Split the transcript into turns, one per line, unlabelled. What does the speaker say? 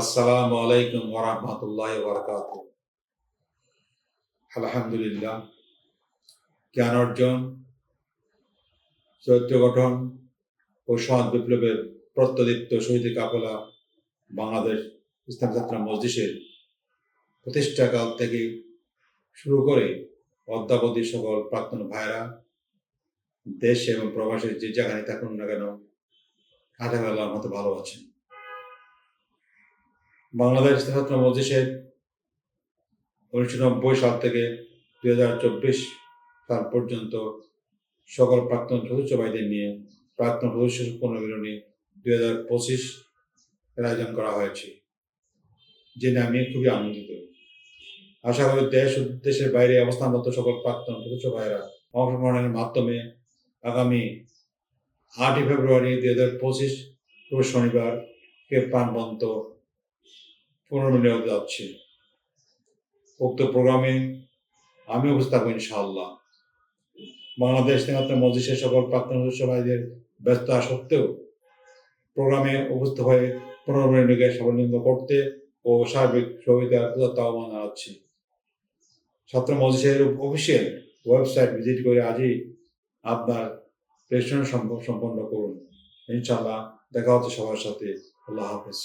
আসসালামু আলাইকুম ওরহমতুল্লাহ বরকাত আলহামদুলিল্লাহ। জ্ঞান অর্জন, চরিত্র গঠন ও সমাজ বিপ্লবের প্রত্যদীপ্ত শহীদ কাফেলা বাংলাদেশ ইসলাম ছাত্র মসজিদের প্রতিষ্ঠাকাল থেকে শুরু করে অদ্যাবধি সকল প্রাক্তন ভাইরা দেশ এবং প্রবাসের যে জায়গায় থাকুন না কেন আঠাবেলার মতো ভালো আছেন। বাংলাদেশ ছাত্র মজলিসের উনিশশো নব্বই সাল থেকে দুই হাজার চব্বিশ সাল পর্যন্ত সকল প্রাক্তন সদস্য ভাইদের নিয়ে প্রাক্তন সদস্য পুনর্মিলনী দুই হাজার পঁচিশ এর আয়োজন করা হয়েছে জেনে আমি খুবই আনন্দিত। আশা করি দেশ দেশের বাইরে অবস্থানরত সকল প্রাক্তন সদস্য ভাইরা অংশগ্রহণের মাধ্যমে আগামী আটই ফেব্রুয়ারি দুই হাজার পঁচিশ শনিবারকে প্রাণবন্ত পুনর্মিলনী যাচ্ছে। উক্ত প্রোগ্রামে আমি উপস্থিত থাকব ইনশাআল্লাহ। বাংলাদেশ তেমাত্র মসজিদের সকল প্রাক্তন সদস্য ভাইদের ব্যস্ততা সত্ত্বেও প্রোগ্রামে উপস্থিত হয়ে পুনর্মিলনীকে সাবলীন্য করতে ও সার্বিক সহযোগিতার আহ্বান জানাচ্ছি। ছাত্র মজলিসের অফিসিয়াল ওয়েবসাইট ভিজিট করে আজই আপনার রেজিস্ট্রেশন সম্পন্ন করুন। ইনশাআল্লাহ দেখা হচ্ছে সবার সাথে। আল্লাহ হাফেজ।